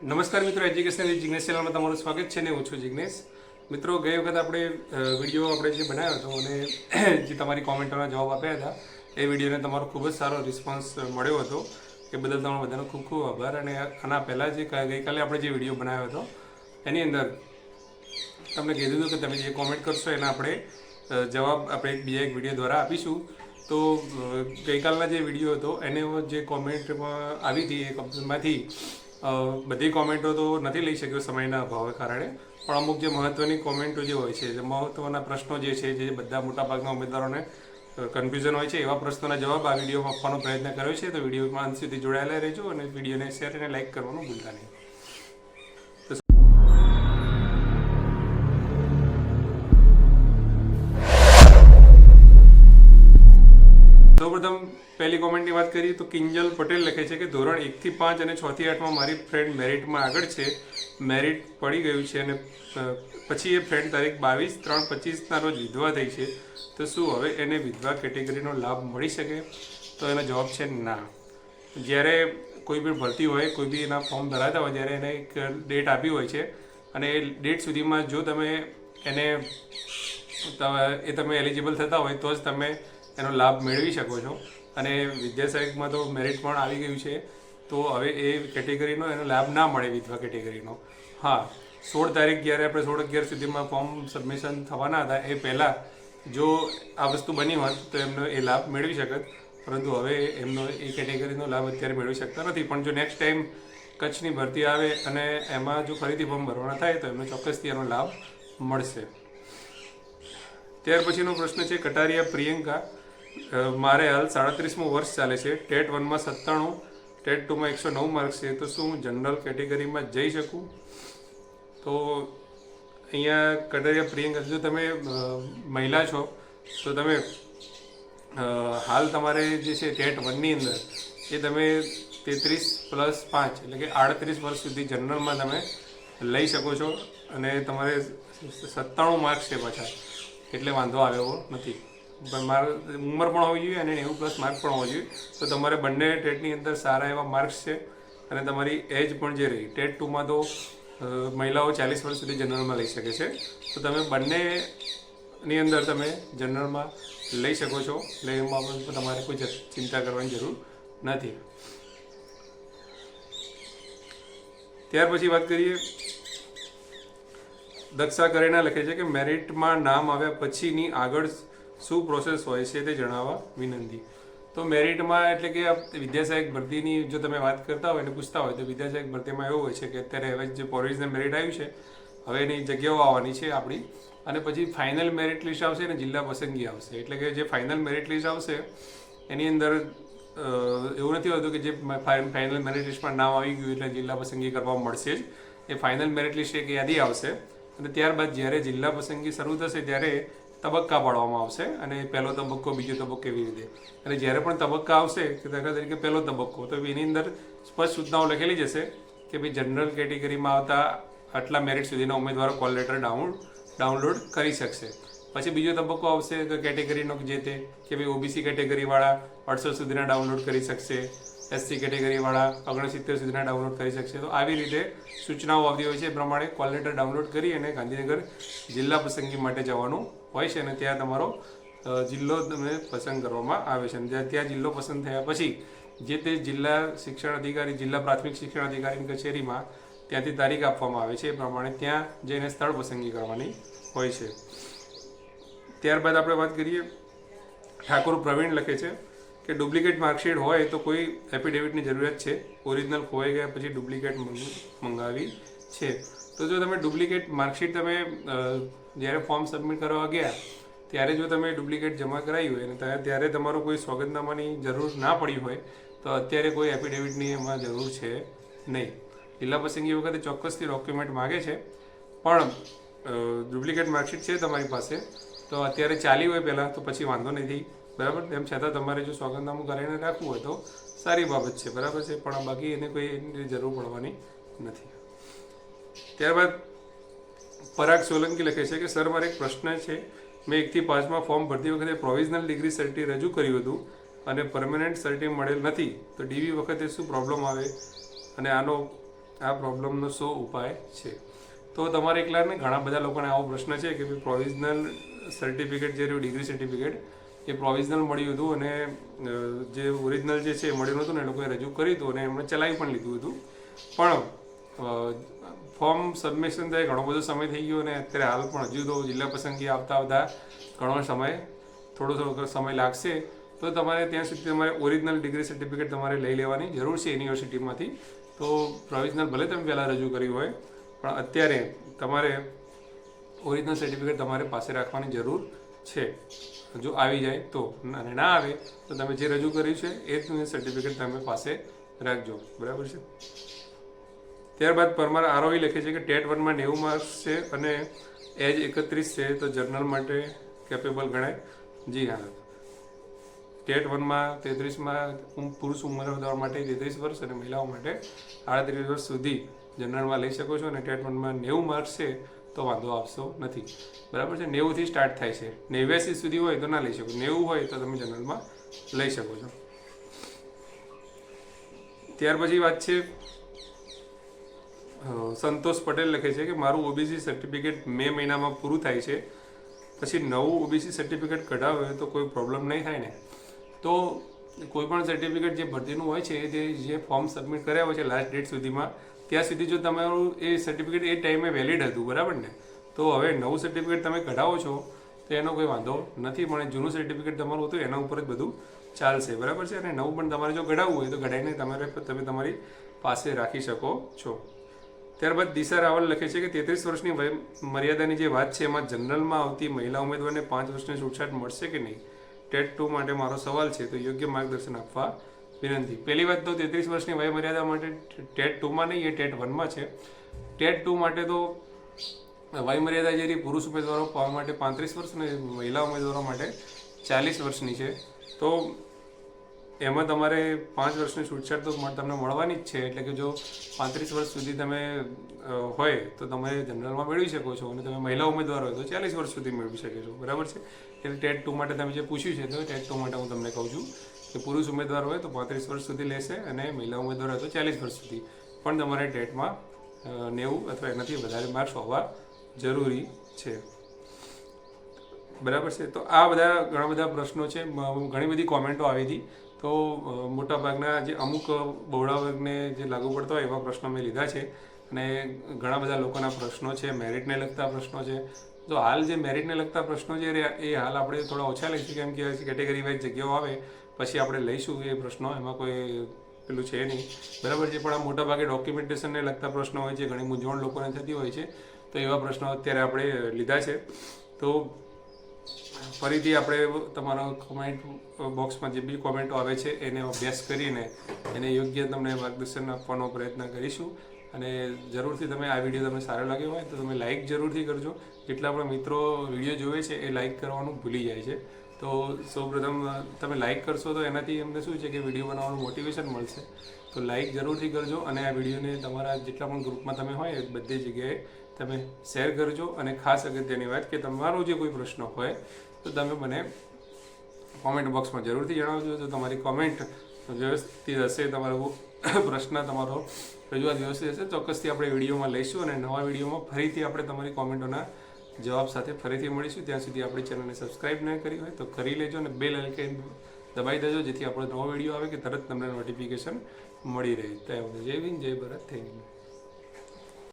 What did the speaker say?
નમસ્કાર મિત્રો education with Jignesh ચેનલમાં તમારું સ્વાગત છે ને હું છું જિગ્નેશ. મિત્રો ગઈ વખત આપણે વીડિયો આપણે જે બનાવ્યો હતો અને જે તમારી કોમેન્ટોના જવાબ આપ્યા હતા એ વિડીયોને તમારો ખૂબ જ સારો રિસ્પોન્સ મળ્યો હતો. એ બદલ તમારો બધાનો ખૂબ ખૂબ આભાર. અને આના પહેલાં જે ગઈકાલે આપણે જે વીડિયો બનાવ્યો હતો એની અંદર તમને કીધું હતું કે તમે જે કોમેન્ટ કરશો એના આપણે જવાબ આપણે એક બીજા એક વીડિયો દ્વારા આપીશું. તો ગઈકાલના જે વીડિયો હતો એને જે કોમેન્ટમાં આવી હતી એ અ, બધી કોમેન્ટો તો નથી લઈ શક્યો સમયના અભાવે કારણે, પણ અમુક જે મહત્વની કોમેન્ટો જે હોય છે, જે મહત્વના પ્રશ્નો જે છે, જે બધા મોટાભાગના ઉમેદવારોને કન્ફ્યુઝન હોય છે, એવા પ્રશ્નોના જવાબ આ વિડીયોમાં આપવાનો પ્રયત્ન કર્યો છે. તો વિડીયોમાં અંત સુધી જોડાયેલા રહેજો અને વિડીયોને શેર અને લાઇક કરવાનું ભૂલતા નહીં. સૌપ્રથમ પહેલી કોમેન્ટની વાત કરીએ તો કિંજલ પટેલ લખે છે કે ધોરણ એકથી પાંચ અને છથી આઠમાં મારી ફ્રેન્ડ મેરિટમાં આગળ છે. મેરિટ પડી ગયું છે અને પછી એ ફ્રેન્ડ તારીખ બાવીસ ત્રણ પચીસના રોજ વિધવા થઈ છે. તો શું હવે એને વિધવા કેટેગરીનો લાભ મળી શકે? તો એનો જવાબ છે ના. જ્યારે કોઈ બી ભરતી હોય, કોઈ બી એના ફોર્મ ભરાતા હોય ત્યારે એને એક ડેટ આપી હોય છે અને એ ડેટ સુધીમાં જો તમે એને એ તમે એલિજિબલ થતા હોય તો જ તમે એનો લાભ મેળવી શકો છો. અને વિદ્યા સહાયકમાં તો મેરિટ પણ આવી ગયું છે. તો હવે એ કેટેગરીનો એનો લાભ ના મળે વિધવા કેટેગરીનો હા, સોળ તારીખ જ્યારે આપણે સોળ અગિયાર સુધીમાં ફોર્મ સબમિશન થવાના હતા, એ પહેલાં જો આ વસ્તુ બની હોત, તો એમનો એ લાભ મેળવી શકત. પરંતુ હવે એમનો એ કેટેગરીનો લાભ અત્યારે મેળવી શકતા નથી. પણ જો નેક્સ્ટ ટાઈમ કચ્છની ભરતી આવે અને એમાં જો ફરીથી ફોર્મ ભરવાના થાય, તો એમને ચોક્કસથી એનો લાભ મળશે. ત્યાર પછીનો પ્રશ્ન છે, કટારિયા પ્રિયંકા. મારે હાલ સાડત્રીસમું વર્ષ ચાલે છે. ટેટ વનમાં સત્તાણું, ટેટ ટુમાં એકસો નવ માર્ક્સ છે. તો શું હું જનરલ કેટેગરીમાં જઈ શકું? તો અહીંયા કટરિયા પ્રિયંકા, જો તમે મહિલા છો, તો તમે હાલ તમારે જે છે ટેટ વનની અંદર, એ તમે તેત્રીસ પ્લસ પાંચ, એટલે કે આડત્રીસ વર્ષ સુધી જનરલમાં તમે લઈ શકો છો. અને તમારે સત્તાણું માર્ક્સ છે પાછા. એટલે વાંધો આવ્યો નથી. મારે ઉંમર પણ હોવી જોઈએ અને નેવું પ્લસ માર્ક પણ હોવો જોઈએ. તો તમારે બંને ટેટની અંદર સારા એવા માર્ક્સ છે અને તમારી એજ પણ જે રહી. ટેટ ટુમાં તો મહિલાઓ ચાલીસ વર્ષ સુધી જનરલમાં લઈ શકે છે. તો તમે બંનેની અંદર તમે જનરલમાં લઈ શકો છો. એટલે એમાં તમારે કોઈ ચિંતા કરવાની જરૂર નથી. ત્યાર પછી વાત કરીએ. દક્ષા કરેના લખે છે કે મેરિટમાં નામ આવ્યા પછીની આગળ શું પ્રોસેસ હોય છે તે જણાવવા વિનંતી. તો મેરિટમાં એટલે કે વિદ્યાસહાયક ભરતીની જો તમે વાત કરતા હોય અને પૂછતા હોય તો વિદ્યાસહાયક ભરતીમાં એવું હોય છે કે અત્યારે હવે જે પોલીસને મેરિટ આવ્યું છે, હવે એની જગ્યાઓ આવવાની છે આપણી અને પછી ફાઇનલ મેરિટ લિસ્ટ આવશે અને જિલ્લા પસંદગી આવશે. એટલે કે જે ફાઇનલ મેરિટ લિસ્ટ આવશે, એની અંદર એવું નથી હોતું કે જે ફાઇનલ મેરિટ લિસ્ટમાં નામ આવી ગયું એટલે જિલ્લા પસંદગી કરવા મળશે જ. એ ફાઇનલ મેરિટ લિસ્ટ એક યાદી આવશે અને ત્યારબાદ જ્યારે જિલ્લા પસંદગી શરૂ થશે ત્યારે તબક્કા પાડવામાં આવશે અને પહેલો તબક્કો બીજો તબક્કો એવી રીતે. અને જ્યારે પણ તબક્કા આવશે, કે દાખલા તરીકે પહેલો તબક્કો, તો એની અંદર સ્પષ્ટ સૂચનાઓ લખેલી જશે કે ભાઈ જનરલ કેટેગરીમાં આવતા આટલા મેરિટ સુધીના ઉમેદવારો કોલ લેટર ડાઉન ડાઉનલોડ કરી શકશે. પછી બીજો તબક્કો આવશે કે કેટેગરીનો જે તે, કે ભાઈ ઓબીસી કેટેગરીવાળા અડસઠ સુધીના ડાઉનલોડ કરી શકશે એસસી કેટેગરીવાળા ઓગણસિત્તેર સુધીના ડાઉનલોડ કરી શકશે. તો આવી રીતે સૂચનાઓ આવતી હોય છે. એ પ્રમાણે કોલ લેટર ડાઉનલોડ કરી અને ગાંધીનગર જિલ્લા પસંદગી માટે જવાનું હોય છે અને ત્યાં તમારો જિલ્લો તમને પસંદ કરવામાં આવે છે. અને ત્યાં જિલ્લો પસંદ થયા પછી જે તે જિલ્લા શિક્ષણ અધિકારી, જિલ્લા પ્રાથમિક શિક્ષણ અધિકારીની કચેરીમાં ત્યાંથી તારીખ આપવામાં આવે છે. એ પ્રમાણે ત્યાં જઈને સ્થળ પસંદગી કરવાની હોય છે. ત્યારબાદ આપણે વાત કરીએ, ઠાકોર પ્રવીણ લખે છે કે ડુપ્લિકેટ માર્કશીટ હોય તો કોઈ એફિડેવિટની જરૂરિયાત છે. ઓરિજિનલ ખોવાઈ ગયા પછી ડુપ્લિકેટ મંગાવી છે. તો જો તમે ડુપ્લિકેટ માર્કશીટ તમે જ્યારે ફોર્મ સબમિટ કરવા ગયા, ત્યારે જો તમે ડુપ્લિકેટ જમા કરાવી હોય, અને ત્યારે તમારું કોઈ સોગંદનામાની જરૂર ના પડી હોય, તો અત્યારે કોઈ એફિડેવિટની એમાં જરૂર છે નહીં. જિલ્લા પસંદગી વખતે ચોક્કસથી ડોક્યુમેન્ટ માગે છે. પણ ડુપ્લિકેટ માર્કશીટ છે તમારી પાસે, તો અત્યારે ચાલી હોય પહેલાં, તો પછી વાંધો નથી. બરાબર? તેમ છતાં તમારે જો સોગંદનામું કરાવીને રાખવું હોય તો સારી બાબત છે. બરાબર છે? પણ બાકી એને કોઈ જરૂર પડવાની નથી. ત્યારબાદ પરાગ સોલંકી લખે છે કે, સર, મારે એક પ્રશ્ન છે. મેં એકથી પાંચમાં ફોર્મ ભરતી વખતે પ્રોવિઝનલ ડિગ્રી સર્ટી રજૂ કર્યું હતું અને પરમેનન્ટ સર્ટી મળેલ નથી. તો ડીવી વખતે શું પ્રોબ્લેમ આવે? અને આનો, આ પ્રોબ્લેમનો શું ઉપાય છે? તો તમારે એકલા ને ઘણા બધા લોકોને આવો પ્રશ્ન છે કે, ભાઈ, પ્રોવિઝનલ સર્ટિફિકેટ જે રહ્યું, ડિગ્રી સર્ટિફિકેટ, એ પ્રોવિઝનલ મળ્યું હતું અને જે ઓરિજિનલ જે છે, એ મળ્યું હતું ને એ લોકોએ રજૂ કર્યું હતું અને એમણે ચલાવી પણ લીધું હતું. પણ ફોર્મ સબમિશન થાય, ઘણો બધો સમય થઈ ગયો અને અત્યારે હાલ પણ હજુ તો જિલ્લા પસંદગી આવતા આવતા ઘણો સમય, થોડો થોડો સમય લાગશે. તો તમારે ત્યાં સુધી તમારે ઓરિજિનલ ડિગ્રી સર્ટિફિકેટ તમારે લઈ લેવાની જરૂર છે યુનિવર્સિટીમાંથી તો પ્રોવિઝનલ ભલે તમે પહેલાં રજૂ કર્યું હોય, પણ અત્યારે તમારે ઓરિજિનલ સર્ટિફિકેટ તમારે પાસે રાખવાની જરૂર છે. જો આવી જાય તો, અને ના આવે તો તમે જે રજૂ કર્યું છે, એ સર્ટિફિકેટ તમે પાસે રાખજો. બરાબર છે? ત્યારબાદ પરમાર આરોહી લખે છે કે ટેટ વનમાં નેવું માર્ક્સ છે અને એજ એકત્રીસ છે તો જર્નલ માટે કેપેબલ ગણાય. જી હા. ટેટ વનમાં તેત્રીસમાં પુરુષ ઉમેદવાર માટે તેત્રીસ વર્ષ અને મહિલાઓ માટે આડત્રીસ વર્ષ સુધી જનરલમાં લઈ શકો છો અને ટેટ વનમાં નેવું માર્ક્સ છે તો વાંધો આવશો નથી. બરાબર છે? નેવુંથી સ્ટાર્ટ થાય છે. નેવ્યાસી સુધી હોય તો ના લઈ શકો. નેવું હોય તો તમે જનરલમાં લઈ શકો છો. ત્યાર પછી વાત છે સંતોષ પટેલ લખે છે કે મારું ઓબીસી સર્ટિફિકેટ મે મહિનામાં પૂરું થાય છે. પછી નવું ઓબીસી સર્ટિફિકેટ કઢાવે તો કોઈ પ્રોબ્લેમ નહીં થાય ને. તો કોઈ પણ સર્ટિફિકેટ જે ભરતીનું હોય છે જે જે ફોર્મ સબમિટ કર્યા હોય છે લાસ્ટ ડેટ સુધીમાં, ત્યાં સુધી જો તમારું એ સર્ટિફિકેટ એ ટાઈમે વેલિડ હતું, બરાબર ને? તો હવે નવું સર્ટિફિકેટ તમે કઢાવો છો, તો એનો કોઈ વાંધો નથી, પણ જૂનું સર્ટિફિકેટ તમારું હતું, એના ઉપર જ બધું ચાલશે, બરાબર છે? અને નવું પણ તમારે જો કઢાવવું હોય તો કઢાવીને તમારે તમે તમારી પાસે રાખી શકો છો. ત્યારબાદ દિશા રાવલ લખે છે કે તેત્રીસ વર્ષની વય મર્યાદાની જે વાત છે, એમાં જનરલમાં આવતી મહિલા ઉમેદવારને પાંચ વર્ષની છૂટછાટ મળશે કે નહીં? ટેટ ટુ માટે મારો સવાલ છે, તો યોગ્ય માર્ગદર્શન આપવા વિનંતી. પહેલી વાત તો તેત્રીસ વર્ષની વય મર્યાદા માટે ટેટ ટુમાં નહીં, એ ટેટ વનમાં છે. ટેટ ટુ માટે તો વયમર્યાદા જે પુરુષ ઉમેદવારો પાવા માટે પાંત્રીસ વર્ષ અને મહિલા ઉમેદવારો માટે ચાલીસ વર્ષની છે. તો એમાં તમારે પાંચ વર્ષની છૂટછાટ તો તમને મળવાની જ છે. એટલે કે જો પાંત્રીસ વર્ષ સુધી તમે હોય તો તમે જનરલમાં મેળવી શકો છો અને તમે મહિલા ઉમેદવાર હોય તો ચાલીસ વર્ષ સુધી મેળવી શકો છો. બરાબર છે? એટલે ટેટ ટુ માટે તમે જે પૂછ્યું છે તો ટેટ ટુ માટે હું તમને કહું છું કે પુરુષ ઉમેદવાર હોય તો પાંત્રીસ વર્ષ સુધી લેશે અને મહિલા ઉમેદવાર હોય તો ચાલીસ વર્ષ સુધી. પણ તમારે ટેટમાં નેવું અથવા એનાથી વધારે માર્ક્સ હોવા જરૂરી છે. બરાબર છે? તો આ બધા ઘણા બધા પ્રશ્નો છે. ઘણી બધી કોમેન્ટો આવી હતી. તો મોટાભાગના જે અમુક બહોળા વર્ગને જે લાગુ પડતા હોય એવા પ્રશ્નો મેં લીધા છે. અને ઘણા બધા લોકોના પ્રશ્નો છે, મેરિટને લગતા પ્રશ્નો છે. તો હાલ જે મેરિટને લગતા પ્રશ્નો રહ્યા એ હાલ આપણે થોડા ઓછા લઈશું. કેમ કે કેટેગરી વાઇઝ જગ્યાઓ આવે, પછી આપણે લઈશું એ પ્રશ્નો. એમાં કોઈ પેલું છે નહીં. બરાબર છે, પણ આ મોટાભાગે ડોક્યુમેન્ટેશનને લગતા પ્રશ્નો હોય છે, ઘણી મૂંઝવણ લોકોને થતી હોય છે. તો એવા પ્રશ્નો અત્યારે આપણે લીધા છે. તો ફરીથી આપણે તમારા કોમેન્ટ બોક્સમાં જે બી કોમેન્ટો આવે છે, એને અભ્યાસ કરીને એને યોગ્ય તમને માર્ગદર્શન આપવાનો પ્રયત્ન કરીશું. અને જરૂરથી તમે આ વીડિયો તમને સારો લાગ્યો હોય તો તમે લાઇક જરૂરથી કરજો. જેટલા પણ મિત્રો વીડિયો જોવે છે એ લાઇક કરવાનું ભૂલી જાય છે. તો સૌપ્રથમ તમે લાઈક કરશો તો એનાથી એમને શું છે કે વીડિયો બનાવવાનું મોટિવેશન મળશે. તો લાઇક જરૂરથી કરજો અને આ વિડીયોને તમારા જેટલા પણ ગ્રુપમાં તમે હોય બધી જગ્યાએ તમે શેર કરજો. અને ખાસ અગત્યની વાત કે તમારો જે કોઈ પ્રશ્ન હોય તો તમે મને કોમેન્ટ બોક્સમાં જરૂરથી જણાવજો. જો તમારી કોમેન્ટ વ્યવસ્થિત હશે, તમારો પ્રશ્ન, તમારો રજૂઆત વ્યવસ્થિત હશે, ચોક્કસથી આપણે વિડીયોમાં લઈશું અને નવા વિડીયોમાં ફરીથી આપણે તમારી કોમેન્ટોના જવાબ સાથે ફરીથી મળીશું. ત્યાં સુધી આપણી ચેનલને સબસ્ક્રાઇબ ન કરી હોય તો કરી લેજો અને બેલ આઇકન દબાઈ દેજો, જેથી આપણો નવો વીડિયો આવે કે તરત તમને નોટિફિકેશન મળી રહે. ત્યાં જય હિન્દ, જય ભારત, થેન્ક યુ.